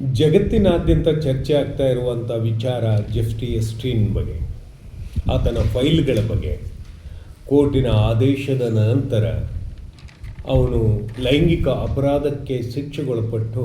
ಜಗತ್ತಿನಾದ್ಯಂತ ಚರ್ಚೆ ಆಗ್ತಾ ಇರುವಂಥ ವಿಚಾರ ಜೆಫ್ಟಿ ಎಸ್ಟ್ರೀನ್ ಬಗ್ಗೆ, ಆತನ ಫೈಲ್ಗಳ ಬಗ್ಗೆ, ಕೋರ್ಟಿನ ಆದೇಶದ ನಂತರ ಅವನು ಲೈಂಗಿಕ ಅಪರಾಧಕ್ಕೆ ಶಿಕ್ಷೆಗೊಳಪಟ್ಟು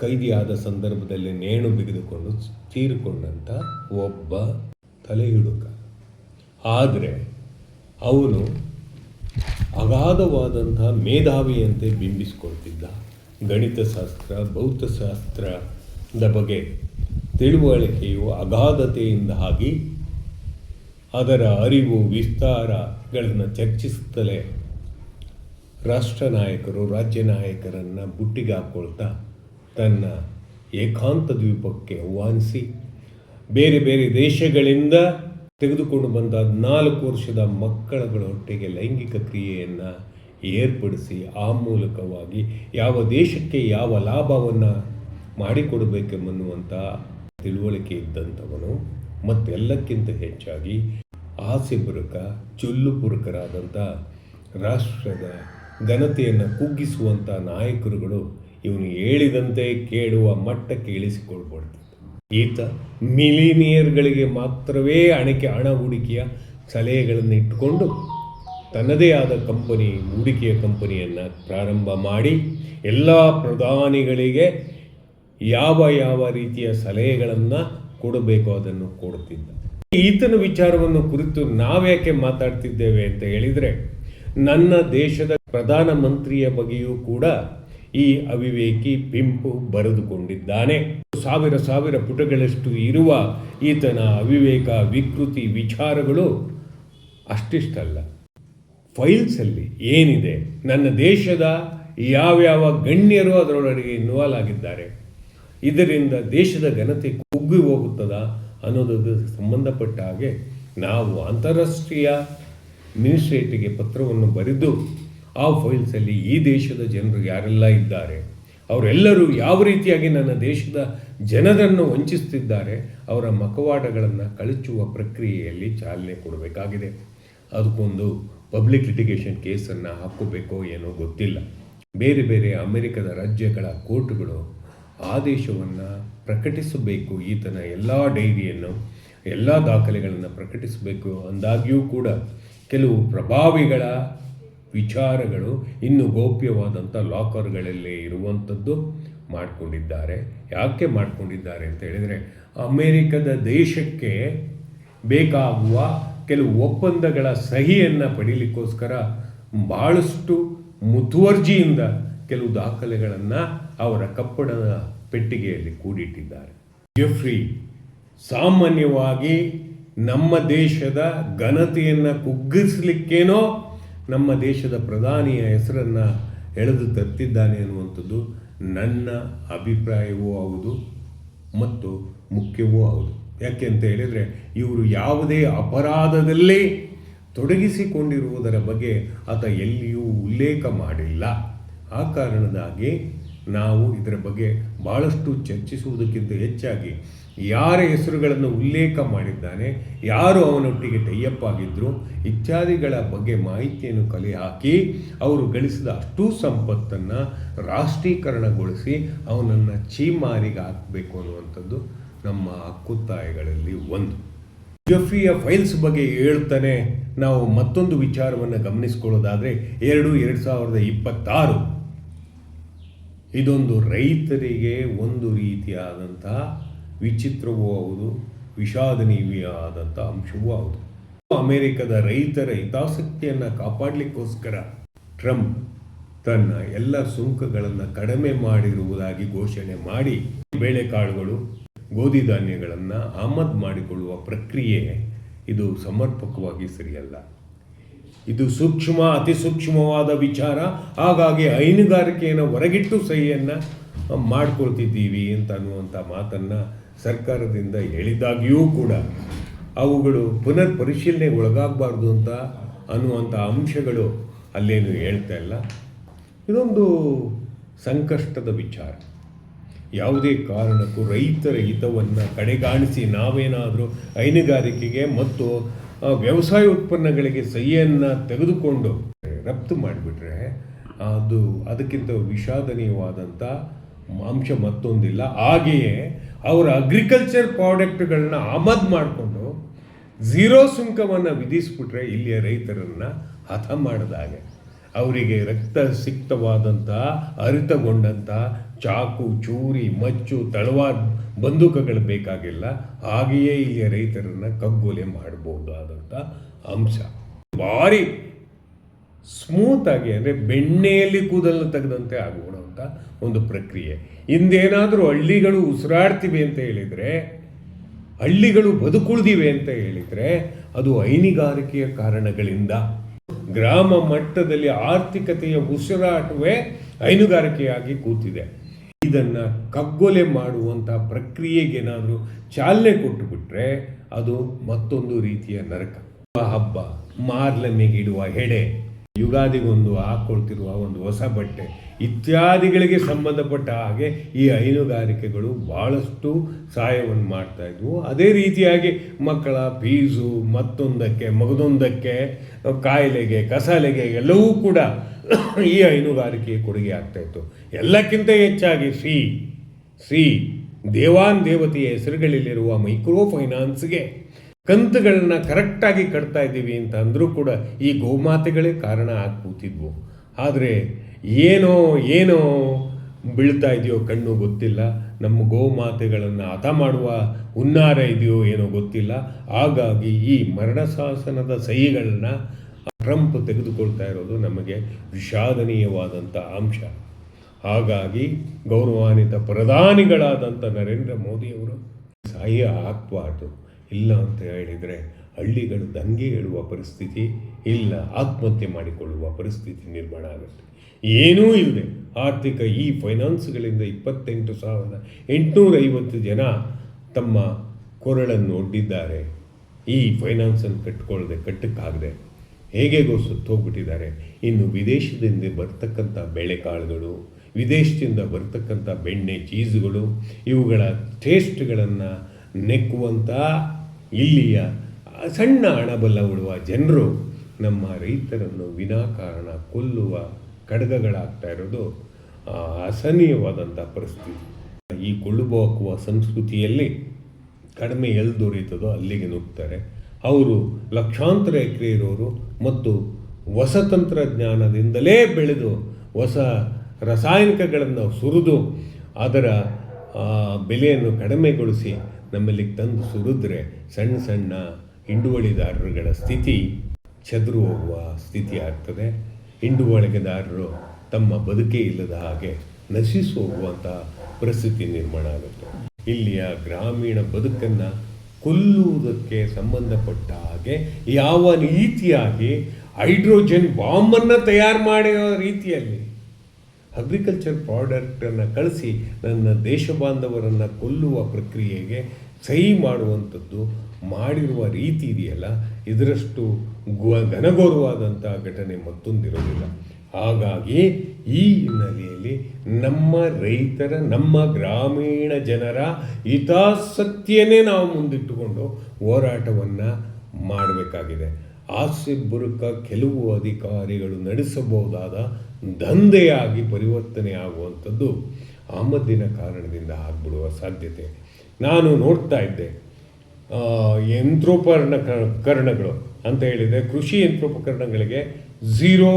ಕೈದಿಯಾದ ಸಂದರ್ಭದಲ್ಲಿ ನೇಣು ಬಿಗಿದುಕೊಂಡು ತೀರಿಕೊಂಡಂಥ ಒಬ್ಬ ತಲೆಹಿಡುಕ ಆದರೆ ಅವನು ಅಗಾಧವಾದಂಥ ಮೇಧಾವಿಯಂತೆ ಬಿಂಬಿಸಿಕೊಳ್ತಿದ್ದ. ಗಣಿತಶಾಸ್ತ್ರ ಭೌತಶಾಸ್ತ್ರದ ಬಗ್ಗೆ ತಿಳುವಳಿಕೆಯು ಅಗಾಧತೆಯಿಂದ ಆಗಿ ಅದರ ಅರಿವು ವಿಸ್ತಾರಗಳನ್ನು ಚರ್ಚಿಸುತ್ತಲೇ ರಾಷ್ಟ್ರ ನಾಯಕರು, ರಾಜ್ಯ ನಾಯಕರನ್ನು ಬುಟ್ಟಿಗೆ ಹಾಕ್ಕೊಳ್ತಾ ತನ್ನ ಏಕಾಂತ ದ್ವೀಪಕ್ಕೆ ಆಹ್ವಾನಿಸಿ ಬೇರೆ ಬೇರೆ ದೇಶಗಳಿಂದ ತೆಗೆದುಕೊಂಡು ಬಂದ ನಾಲ್ಕು ವರ್ಷದ ಮಕ್ಕಳಗಳೊಟ್ಟಿಗೆ ಲೈಂಗಿಕ ಕ್ರಿಯೆಯನ್ನು ಏರ್ಪಡಿಸಿ ಆ ಮೂಲಕವಾಗಿ ಯಾವ ದೇಶಕ್ಕೆ ಯಾವ ಲಾಭವನ್ನು ಮಾಡಿಕೊಡಬೇಕೆಂಬನ್ನುವಂಥ ತಿಳುವಳಿಕೆ ಇದ್ದಂಥವನು, ಮತ್ತೆಲ್ಲಕ್ಕಿಂತ ಹೆಚ್ಚಾಗಿ ಆಸೆ ಬುರುಕ ಚುಲ್ಲು ಪುರುಕರಾದಂಥ ರಾಷ್ಟ್ರದ ಘನತೆಯನ್ನು ಕುಗ್ಗಿಸುವಂಥ ನಾಯಕರುಗಳು ಇವನು ಹೇಳಿದಂತೆ ಕೇಳುವ ಮಟ್ಟಕ್ಕೆ ಇಳಿಸಿಕೊಳ್ಬಾರ್ದು. ಈತ ಮಿಲಿನಿಯರ್ಗಳಿಗೆ ಮಾತ್ರವೇ ಅಣಕೆ ಹಣ ಹೂಡಿಕೆಯ ಸಲಹೆಗಳನ್ನು ಇಟ್ಟುಕೊಂಡು ತನ್ನದೇ ಆದ ಕಂಪನಿ, ಹೂಡಿಕೆಯ ಕಂಪನಿಯನ್ನು ಪ್ರಾರಂಭ ಮಾಡಿ ಎಲ್ಲ ಪ್ರಧಾನಿಗಳಿಗೆ ಯಾವ ಯಾವ ರೀತಿಯ ಸಲಹೆಗಳನ್ನು ಕೊಡಬೇಕು ಅದನ್ನು ಕೊಡುತ್ತಿದ್ದ ಈತನ ವಿಚಾರವನ್ನು ಕುರಿತು ನಾವ್ಯಾಕೆ ಮಾತಾಡ್ತಿದ್ದೇವೆ ಅಂತ ಹೇಳಿದರೆ, ನನ್ನ ದೇಶದ ಪ್ರಧಾನ ಮಂತ್ರಿಯ ಬಗ್ಗೆಯೂ ಕೂಡ ಈ ಅವಿವೇಕಿ ಪಿಂಪು ಬರೆದುಕೊಂಡಿದ್ದಾನೆ. ಸಾವಿರ ಸಾವಿರ ಪುಟಗಳಷ್ಟು ಇರುವ ಈತನ ಅವಿವೇಕ ವಿಕೃತಿ ವಿಚಾರಗಳು ಅಷ್ಟಿಷ್ಟಲ್ಲ. ಫೈಲ್ಸಲ್ಲಿ ಏನಿದೆ, ನನ್ನ ದೇಶದ ಯಾವ್ಯಾವ ಗಣ್ಯರು ಅದರೊಳಗೆ ಇನ್ವಾಲ್ವ್ ಆಗಿದ್ದಾರೆ, ಇದರಿಂದ ದೇಶದ ಘನತೆ ಕುಗ್ಗಿ ಹೋಗುತ್ತದಾ ಅನ್ನೋದಕ್ಕೆ ಸಂಬಂಧಪಟ್ಟ ಹಾಗೆ ನಾವು ಅಂತಾರಾಷ್ಟ್ರೀಯ ಮಿನಿಸ್ಟ್ರೇಟಿಗೆ ಪತ್ರವನ್ನು ಬರೆದು ಆ ಫೈಲ್ಸಲ್ಲಿ ಈ ದೇಶದ ಜನರು ಯಾರೆಲ್ಲ ಇದ್ದಾರೆ, ಅವರೆಲ್ಲರೂ ಯಾವ ರೀತಿಯಾಗಿ ನನ್ನ ದೇಶದ ಜನರನ್ನು ವಂಚಿಸುತ್ತಿದ್ದಾರೆ, ಅವರ ಮಕವಾಡಗಳನ್ನು ಕಳಚುವ ಪ್ರಕ್ರಿಯೆಯಲ್ಲಿ ಚಾಲನೆ ಕೊಡಬೇಕಾಗಿದೆ. ಅದಕ್ಕೊಂದು ಪಬ್ಲಿಕ್ ಲಿಟಿಗೇಷನ್ ಕೇಸನ್ನು ಹಾಕೋಬೇಕೋ ಏನೋ ಗೊತ್ತಿಲ್ಲ. ಬೇರೆ ಬೇರೆ ಅಮೆರಿಕದ ರಾಜ್ಯಗಳ ಕೋರ್ಟ್ಗಳು ಆದೇಶವನ್ನು ಪ್ರಕಟಿಸಬೇಕು. ಈತನ ಎಲ್ಲ ಡೈರಿಯನ್ನು, ಎಲ್ಲ ದಾಖಲೆಗಳನ್ನು ಪ್ರಕಟಿಸಬೇಕು ಅಂದಾಗ್ಯೂ ಕೂಡ ಕೆಲವು ಪ್ರಭಾವಿಗಳ ವಿಚಾರಗಳು ಇನ್ನು ಗೌಪ್ಯವಾದಂಥ ಲಾಕರ್ಗಳಲ್ಲಿ ಇರುವಂಥದ್ದು ಮಾಡಿಕೊಂಡಿದ್ದಾರೆ. ಯಾಕೆ ಮಾಡಿಕೊಂಡಿದ್ದಾರೆ ಅಂತ ಹೇಳಿದರೆ ಅಮೇರಿಕದ ದೇಶಕ್ಕೆ ಬೇಕಾಗುವ ಕೆಲವು ಒಪ್ಪಂದಗಳ ಸಹಿಯನ್ನು ಪಡೀಲಿಕ್ಕೋಸ್ಕರ ಭಾಳಷ್ಟು ಮುತುವರ್ಜಿಯಿಂದ ಕೆಲವು ದಾಖಲೆಗಳನ್ನು ಅವರ ಕಪ್ಪಡದ ಪೆಟ್ಟಿಗೆಯಲ್ಲಿ ಕೂಡಿಟ್ಟಿದ್ದಾರೆ. ಜೆಫ್ರಿ, ಸಾಮಾನ್ಯವಾಗಿ ನಮ್ಮ ದೇಶದ ಘನತೆಯನ್ನು ಕುಗ್ಗಿಸ್ಲಿಕ್ಕೇನೋ ನಮ್ಮ ದೇಶದ ಪ್ರಧಾನಿಯ ಹೆಸರನ್ನು ಎಳೆದು ತರ್ತಿದ್ದಾನೆ ಅನ್ನುವಂಥದ್ದು ನನ್ನ ಅಭಿಪ್ರಾಯವೂ ಹೌದು ಮತ್ತು ಮುಖ್ಯವೂ ಹೌದು. ಯಾಕೆ ಅಂತ ಹೇಳಿದರೆ ಇವರು ಯಾವುದೇ ಅಪರಾಧದಲ್ಲಿ ತೊಡಗಿಸಿಕೊಂಡಿರುವುದರ ಬಗ್ಗೆ ಆತ ಎಲ್ಲಿಯೂ ಉಲ್ಲೇಖ ಮಾಡಿಲ್ಲ. ಆ ಕಾರಣದಾಗಿ ನಾವು ಇದರ ಬಗ್ಗೆ ಭಾಳಷ್ಟು ಚರ್ಚಿಸುವುದಕ್ಕಿಂತ ಹೆಚ್ಚಾಗಿ ಯಾರ ಹೆಸರುಗಳನ್ನು ಉಲ್ಲೇಖ ಮಾಡಿದ್ದಾನೆ, ಯಾರು ಅವನೊಟ್ಟಿಗೆ ಟೈಯಪ್ ಆಗಿದ್ದರು ಇತ್ಯಾದಿಗಳ ಬಗ್ಗೆ ಮಾಹಿತಿಯನ್ನು ಕಲೆ ಹಾಕಿ ಅವರು ಗಳಿಸಿದ ಅಷ್ಟೂ ಸಂಪತ್ತನ್ನು ರಾಷ್ಟ್ರೀಕರಣಗೊಳಿಸಿ ಅವನನ್ನು ಚೀಮಾರಿಗೆ ಹಾಕಬೇಕು ಅನ್ನುವಂಥದ್ದು ನಮ್ಮ ಹಕ್ಕುತ್ತಾಯಗಳಲ್ಲಿ ಒಂದು. ಜಫ್ರಿಯ ಫೈಲ್ಸ್ ಬಗ್ಗೆ ಹೇಳ್ತಾನೆ. ನಾವು ಮತ್ತೊಂದು ವಿಚಾರವನ್ನು ಗಮನಿಸ್ಕೊಳ್ಳೋದಾದರೆ ಎರಡು ಎರಡು ಸಾವಿರದ ಇಪ್ಪತ್ತಾರು. ಇದೊಂದು ರೈತರಿಗೆ ಒಂದು ರೀತಿಯಾದಂಥ ವಿಚಿತ್ರವೂ ಹೌದು ವಿಷಾದನೀಯವಾದಂಥ ಅಂಶವೂ ಹೌದು. ಅಮೆರಿಕದ ರೈತರ ಹಿತಾಸಕ್ತಿಯನ್ನು ಕಾಪಾಡಲಿಕ್ಕೋಸ್ಕರ ಟ್ರಂಪ್ ತನ್ನ ಎಲ್ಲ ಸುಂಕಗಳನ್ನು ಕಡಿಮೆ ಮಾಡಿರುವುದಾಗಿ ಘೋಷಣೆ ಮಾಡಿ ಬೇಳೆಕಾಳುಗಳು ಗೋಧಿ ಧಾನ್ಯಗಳನ್ನು ಆಮದು ಮಾಡಿಕೊಳ್ಳುವ ಪ್ರಕ್ರಿಯೆ ಇದು ಸಮರ್ಪಕವಾಗಿ ಸರಿಯಲ್ಲ. ಇದು ಸೂಕ್ಷ್ಮ, ಅತಿ ಸೂಕ್ಷ್ಮವಾದ ವಿಚಾರ. ಹಾಗಾಗಿ ಹೈನುಗಾರಿಕೆಯನ್ನು ಹೊರಗಿಟ್ಟು ಸಹಿಯನ್ನು ಮಾಡಿಕೊಳ್ತಿದ್ದೀವಿ ಅಂತ ಅನ್ನುವಂಥ ಮಾತನ್ನು ಸರ್ಕಾರದಿಂದ ಹೇಳಿದಾಗಿಯೂ ಕೂಡ ಅವುಗಳು ಪುನರ್ ಪರಿಶೀಲನೆಗೆ ಒಳಗಾಗಬಾರ್ದು ಅಂತ ಅನ್ನುವಂಥ ಅಂಶಗಳು ಅಲ್ಲೇನು ಹೇಳ್ತಾ ಇಲ್ಲ. ಇದೊಂದು ಸಂಕಷ್ಟದ ವಿಚಾರ. ಯಾವುದೇ ಕಾರಣಕ್ಕೂ ರೈತರ ಹಿತವನ್ನು ಕಡೆಗಾಣಿಸಿ ನಾವೇನಾದರೂ ಹೈನುಗಾರಿಕೆಗೆ ಮತ್ತು ವ್ಯವಸಾಯ ಉತ್ಪನ್ನಗಳಿಗೆ ಸಹಿಯನ್ನು ತೆಗೆದುಕೊಂಡು ರಫ್ತು ಮಾಡಿಬಿಟ್ರೆ ಅದು ಅದಕ್ಕಿಂತ ವಿಷಾದನೀಯವಾದಂಥ ಅಂಶ ಮತ್ತೊಂದಿಲ್ಲ. ಹಾಗೆಯೇ ಅವರ ಅಗ್ರಿಕಲ್ಚರ್ ಪ್ರಾಡಕ್ಟ್ಗಳನ್ನ ಆಮದು ಮಾಡಿಕೊಂಡು ಝೀರೋ ಸುಂಕವನ್ನು ವಿಧಿಸ್ಬಿಟ್ರೆ ಇಲ್ಲಿಯ ರೈತರನ್ನು ಹತ ಮಾಡಿದಾಗೆ ಅವರಿಗೆ ರಕ್ತ ಸಿಕ್ತವಾದಂಥ ಹರಿತಗೊಂಡಂಥ ಚಾಕು, ಚೂರಿ, ಮಚ್ಚು, ತಳವಾದ ಬಂದೂಕಗಳು ಬೇಕಾಗಿಲ್ಲ. ಹಾಗೆಯೇ ಇಲ್ಲಿಯ ರೈತರನ್ನು ಕಗ್ಗೊಲೆ ಮಾಡಬಹುದಾದಂಥ ಅಂಶ. ಭಾರಿ ಸ್ಮೂತಾಗಿ ಅಂದರೆ ಬೆಣ್ಣೆಯಲ್ಲಿ ಕೂದಲು ತೆಗೆದಂತೆ ಆಗುವಂಥ ಒಂದು ಪ್ರಕ್ರಿಯೆ. ಇಂದೇನಾದರೂ ಹಳ್ಳಿಗಳು ಉಸಿರಾಡ್ತಿವೆ ಅಂತ ಹೇಳಿದರೆ, ಹಳ್ಳಿಗಳು ಬದುಕುಳಿದಿವೆ ಅಂತ ಹೇಳಿದರೆ, ಅದು ಹೈನುಗಾರಿಕೆಯ ಕಾರಣಗಳಿಂದ. ಗ್ರಾಮ ಮಟ್ಟದಲ್ಲಿ ಆರ್ಥಿಕತೆಯ ಉಸಿರಾಟವೇ ಹೈನುಗಾರಿಕೆಯಾಗಿ ಕೂತಿದೆ. ಇದನ್ನು ಕಗ್ಗೊಲೆ ಮಾಡುವಂಥ ಪ್ರಕ್ರಿಯೆಗೇನಾದರೂ ಚಾಲನೆ ಕೊಟ್ಟುಬಿಟ್ರೆ ಅದು ಮತ್ತೊಂದು ರೀತಿಯ ನರಕ. ಹಬ್ಬ ಮಾರ್ಲನೆಗಿಡುವ ಹೆಡೆ, ಯುಗಾದಿಗೊಂದು ಹಾಕ್ಕೊಳ್ತಿರುವ ಒಂದು ಹೊಸ ಬಟ್ಟೆ, ಇತ್ಯಾದಿಗಳಿಗೆ ಸಂಬಂಧಪಟ್ಟ ಹಾಗೆ ಈ ಹೈನುಗಾರಿಕೆಗಳು ಭಾಳಷ್ಟು ಸಹಾಯವನ್ನು ಮಾಡ್ತಾ ಇದ್ವು. ಅದೇ ರೀತಿಯಾಗಿ ಮಕ್ಕಳ ಫೀಸು ಮತ್ತೊಂದಕ್ಕೆ, ಮಗದೊಂದಕ್ಕೆ, ಕಾಯಿಲೆಗೆ, ಕಸಾಲೆಗೆ ಎಲ್ಲವೂ ಕೂಡ ಈ ಹೈನುಗಾರಿಕೆ ಕೊಡುಗೆ ಆಗ್ತಾಯಿತ್ತು ಎಲ್ಲಕ್ಕಿಂತ ಹೆಚ್ಚಾಗಿ ಶ್ರೀ ಶ್ರೀ ದೇವಾನ್ ದೇವತೆಯ ಹೆಸರುಗಳಲ್ಲಿರುವ ಮೈಕ್ರೋ ಫೈನಾನ್ಸ್ಗೆ ಕಂತುಗಳನ್ನ ಕರೆಕ್ಟಾಗಿ ಕಟ್ತಾ ಇದ್ದೀವಿ ಅಂತ ಅಂದರೂ ಕೂಡ ಈ ಗೋಮಾತೆಗಳೇ ಕಾರಣ ಆಗಿ ಕೂತಿದ್ವು ಆದರೆ ಏನೋ ಏನೋ ಬೀಳ್ತಾ ಇದೆಯೋ ಕಣ್ಣು ಗೊತ್ತಿಲ್ಲ. ನಮ್ಮ ಗೋಮಾತೆಗಳನ್ನು ಹತ ಮಾಡುವ ಹುನ್ನಾರ ಇದೆಯೋ ಏನೋ ಗೊತ್ತಿಲ್ಲ. ಹಾಗಾಗಿ ಈ ಮರಣ ಶಾಸನದ ಸಹಿಗಳನ್ನ ಟ್ರಂಪ್ ತೆಗೆದುಕೊಳ್ತಾ ಇರೋದು ನಮಗೆ ವಿಷಾದನೀಯವಾದಂಥ ಅಂಶ. ಹಾಗಾಗಿ ಗೌರವಾನ್ವಿತ ಪ್ರಧಾನಿಗಳಾದಂಥ ನರೇಂದ್ರ ಮೋದಿಯವರು ಸಹಾಯ ಆಗ್ಬಾರ್ದು. ಇಲ್ಲ ಅಂತ ಹೇಳಿದರೆ ಹಳ್ಳಿಗಳು ದಂಗೆ ಹೇಳುವ ಪರಿಸ್ಥಿತಿ, ಇಲ್ಲ ಆತ್ಮಹತ್ಯೆ ಮಾಡಿಕೊಳ್ಳುವ ಪರಿಸ್ಥಿತಿ ನಿರ್ಮಾಣ ಆಗುತ್ತೆ. ಏನೂ ಇಲ್ಲದೆ ಆರ್ಥಿಕ ಈ ಫೈನಾನ್ಸ್ಗಳಿಂದ ಇಪ್ಪತ್ತೆಂಟು ಸಾವಿರದ ಎಂಟುನೂರೈವತ್ತು ಜನ ತಮ್ಮ ಕೊರಳನ್ನು ಒಡ್ಡಿದ್ದಾರೆ. ಈ ಫೈನಾನ್ಸನ್ನು ಕಟ್ಕೊಳ್ಳದೆ ಕಟ್ಟಕ್ಕಾಗದೆ ಹೇಗೆಗೋ ಸತ್ತೋಗ್ಬಿಟ್ಟಿದ್ದಾರೆ ಇನ್ನು ವಿದೇಶದಿಂದ ಬರ್ತಕ್ಕಂಥ ಬೇಳೆಕಾಳುಗಳು, ವಿದೇಶದಿಂದ ಬರ್ತಕ್ಕಂಥ ಬೆಣ್ಣೆ ಚೀಸ್ಗಳು, ಇವುಗಳ ಟೇಸ್ಟ್ಗಳನ್ನು ನೆಕ್ಕುವಂಥ ಇಲ್ಲಿಯ ಸಣ್ಣ ಹಣಬಲ್ಲ ಉಳುವ ಜನರು ನಮ್ಮ ರೈತರನ್ನು ವಿನಾಕಾರಣ ಕೊಲ್ಲುವ ಖಡ್ಗಗಳಾಗ್ತಾ ಇರೋದು ಅಸಹನೀಯವಾದಂಥ ಪರಿಸ್ಥಿತಿ. ಈ ಕೊಳ್ಳುಬಾಕುವ ಸಂಸ್ಕೃತಿಯಲ್ಲಿ ಕಡಿಮೆ ಎಲ್ಲಿ ದೊರೆಯುತ್ತದೋ ಅಲ್ಲಿಗೆ ನುಗ್ತಾರೆ. ಅವರು ಲಕ್ಷಾಂತರ ಎಕರೆ ಇರೋರು ಮತ್ತು ಹೊಸ ತಂತ್ರಜ್ಞಾನದಿಂದಲೇ ಬೆಳೆದು ಹೊಸ ರಾಸಾಯನಿಕಗಳನ್ನು ಸುರಿದು ಅದರ ಬೆಲೆಯನ್ನು ಕಡಿಮೆಗೊಳಿಸಿ ನಮ್ಮಲ್ಲಿ ತಂದು ಸುರಿದ್ರೆ ಸಣ್ಣ ಸಣ್ಣ ಹಿಂಡುವಳಿದಾರರುಗಳ ಸ್ಥಿತಿ ಚದುರು ಹೋಗುವ ಸ್ಥಿತಿ ಆಗ್ತದೆ. ಹಿಂಡುವಳಿಗೆದಾರರು ತಮ್ಮ ಬದುಕೇ ಇಲ್ಲದ ಹಾಗೆ ನಶಿಸಿ ಹೋಗುವಂಥ ಪರಿಸ್ಥಿತಿ ನಿರ್ಮಾಣ ಆಗುತ್ತೆ. ಇಲ್ಲಿಯ ಗ್ರಾಮೀಣ ಬದುಕನ್ನು ಕೊಲ್ಲುವುದಕ್ಕೆ ಸಂಬಂಧಪಟ್ಟ ಹಾಗೆ ಯಾವ ರೀತಿಯಾಗಿ ಹೈಡ್ರೋಜನ್ ಬಾಂಬನ್ನು ತಯಾರು ಮಾಡಿರೋ ರೀತಿಯಲ್ಲಿ ಅಗ್ರಿಕಲ್ಚರ್ ಪ್ರಾಡಕ್ಟನ್ನು ಕಳಿಸಿ ನನ್ನ ದೇಶ ಬಾಂಧವರನ್ನು ಕೊಲ್ಲುವ ಪ್ರಕ್ರಿಯೆಗೆ ಸಹಿ ಮಾಡುವಂಥದ್ದು ಮಾಡಿರುವ ರೀತಿ ಇದೆಯಲ್ಲ? ಇದರಷ್ಟು ಘನಘೋರವಾದಂಥ ಘಟನೆ ಮತ್ತೊಂದಿರೋದಿಲ್ಲ ಹಾಗಾಗಿ ಈ ಹಿನ್ನೆಲೆಯಲ್ಲಿ ನಮ್ಮ ರೈತರ, ನಮ್ಮ ಗ್ರಾಮೀಣ ಜನರ ಹಿತಾಸಕ್ತಿಯನ್ನೇ ನಾವು ಮುಂದಿಟ್ಟುಕೊಂಡು ಹೋರಾಟವನ್ನು ಮಾಡಬೇಕಾಗಿದೆ. ಆಸೆ ಬುರುಕ ಕೆಲವು ಅಧಿಕಾರಿಗಳು ನಡೆಸಬಹುದಾದ ದಂಧೆಯಾಗಿ ಪರಿವರ್ತನೆ ಆಗುವಂಥದ್ದು ಆಮದಿನ ಕಾರಣದಿಂದ ಆಗ್ಬಿಡುವ ಸಾಧ್ಯತೆ. ನಾನು ನೋಡ್ತಾ ಇದ್ದೆ ಯಂತ್ರೋಪಕರಣ, ಕರಣಗಳು ಅಂತ ಹೇಳಿದರೆ ಕೃಷಿ ಯಂತ್ರೋಪಕರಣಗಳಿಗೆ ಝೀರೋ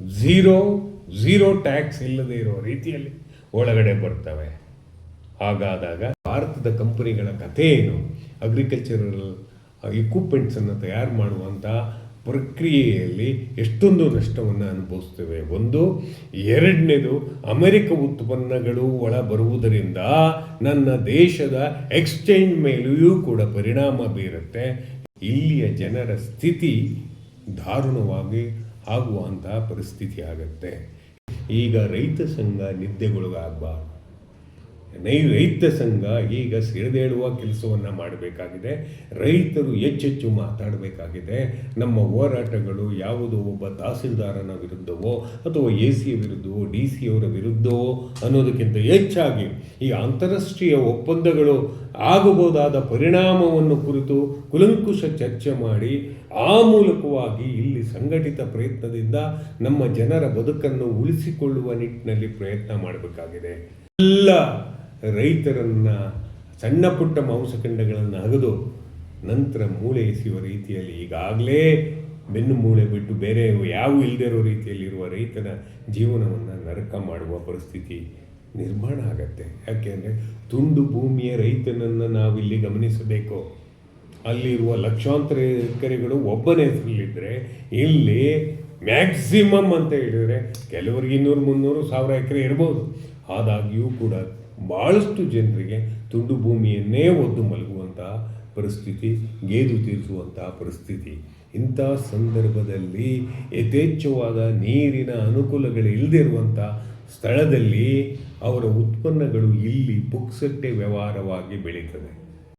ಝೀರೋ ಝೀರೋ ಟ್ಯಾಕ್ಸ್ ಇಲ್ಲದೆ ಇರುವ ರೀತಿಯಲ್ಲಿ ಒಳಗಡೆ ಬರ್ತವೆ. ಹಾಗಾದಾಗ ಭಾರತದ ಕಂಪನಿಗಳ ಕಥೆ ಏನು? ಅಗ್ರಿಕಲ್ಚರಲ್ ಇಕ್ವಿಪ್ಮೆಂಟ್ಸನ್ನು ತಯಾರು ಮಾಡುವಂಥ ಪ್ರಕ್ರಿಯೆಯಲ್ಲಿ ಎಷ್ಟೊಂದು ನಷ್ಟವನ್ನು ಅನುಭವಿಸ್ತೇವೆ. ಒಂದು, ಎರಡನೇದು, ಅಮೆರಿಕ ಉತ್ಪನ್ನಗಳು ಒಳ ಬರುವುದರಿಂದ ನನ್ನ ದೇಶದ ಎಕ್ಸ್ಚೇಂಜ್ ಮೇಲೆಯೂ ಕೂಡ ಪರಿಣಾಮ ಬೀರುತ್ತೆ. ಇಲ್ಲಿಯ ಜನರ ಸ್ಥಿತಿ ದಾರುಣವಾಗಿ ಆಗುವಂತಹ ಪರಿಸ್ಥಿತಿ ಆಗುತ್ತೆ. ಈಗ ರೈತ ಸಂಘ ನಿದ್ದೆಗೊಳಗಾಗಬಾರ್ದು. ನೈ ರೈತ ಸಂಘ ಈಗ ಸಿಡಿದೇಳುವ ಕೆಲಸವನ್ನು ಮಾಡಬೇಕಾಗಿದೆ. ರೈತರು ಹೆಚ್ಚೆಚ್ಚು ಮಾತಾಡಬೇಕಾಗಿದೆ. ನಮ್ಮ ಹೋರಾಟಗಳು ಯಾವುದೋ? ಒಬ್ಬ ತಹಸೀಲ್ದಾರನ ವಿರುದ್ಧವೋ? ಅಥವಾ ಎ ಸಿಯ ವಿರುದ್ಧವೋ? ಡಿ ಸಿ ಅವರ ವಿರುದ್ಧವೋ? ಅನ್ನೋದಕ್ಕಿಂತ ಹೆಚ್ಚಾಗಿ ಈ ಅಂತಾರಾಷ್ಟ್ರೀಯ ಒಪ್ಪಂದಗಳು ಆಗಬಹುದಾದ ಪರಿಣಾಮವನ್ನು ಕುರಿತು ಕುಲಂಕುಶ ಚರ್ಚೆ ಮಾಡಿ, ಆ ಮೂಲಕವಾಗಿ ಇಲ್ಲಿ ಸಂಘಟಿತ ಪ್ರಯತ್ನದಿಂದ ನಮ್ಮ ಜನರ ಬದುಕನ್ನು ಉಳಿಸಿಕೊಳ್ಳುವ ನಿಟ್ಟಿನಲ್ಲಿ ಪ್ರಯತ್ನ ಮಾಡಬೇಕಾಗಿದೆ. ಎಲ್ಲ ರೈತರನ್ನ, ಸಣ್ಣ ಪುಟ್ಟ ಮಾಂಸಖಂಡಗಳನ್ನು ಅಗದು ನಂತರ ಮೂಳೆ ಎಸೆಯುವ ರೀತಿಯಲ್ಲಿ ಈಗಾಗಲೇ ಬೆನ್ನು ಮೂಳೆ ಬಿಟ್ಟು ಬೇರೆ ಯಾವ ಇಲ್ಲದೇ ಇರೋ ರೀತಿಯಲ್ಲಿರುವ ರೈತನ ಜೀವನವನ್ನು ನರಕ ಮಾಡುವ ಪರಿಸ್ಥಿತಿ ನಿರ್ಮಾಣ ಆಗತ್ತೆ. ಯಾಕೆಂದರೆ ತುಂಡು ಭೂಮಿಯ ರೈತನನ್ನು ನಾವಿಲ್ಲಿ ಗಮನಿಸಬೇಕು. ಅಲ್ಲಿರುವ ಲಕ್ಷಾಂತರ ಎಕರೆಗಳು ಒಬ್ಬನೇ ಹೆಸರಲ್ಲಿದ್ದರೆ ಇಲ್ಲಿ ಮ್ಯಾಕ್ಸಿಮಮ್ ಅಂತ ಹೇಳಿದರೆ ಕೆಲವರಿಗೆ ಇನ್ನೂರು ಮುನ್ನೂರು ಸಾವಿರ ಎಕರೆ ಇರ್ಬೋದು. ಆದಾಗ್ಯೂ ಕೂಡ ಭಾಳಷ್ಟು ಜನರಿಗೆ ತುಂಡು ಭೂಮಿಯನ್ನೇ ಒದ್ದು ಮಲಗುವಂತಹ ಪರಿಸ್ಥಿತಿ, ಗೇದು ತೀರಿಸುವಂತಹ ಪರಿಸ್ಥಿತಿ. ಇಂಥ ಸಂದರ್ಭದಲ್ಲಿ ಯಥೇಚ್ಛವಾದ ನೀರಿನ ಅನುಕೂಲಗಳು ಇಲ್ಲದಿರುವಂಥ ಸ್ಥಳದಲ್ಲಿ ಅವರ ಉತ್ಪನ್ನಗಳು ಇಲ್ಲಿ ಪುಕ್ಸಟ್ಟೆ ವ್ಯವಹಾರವಾಗಿ ಬೆಳೀತದೆ.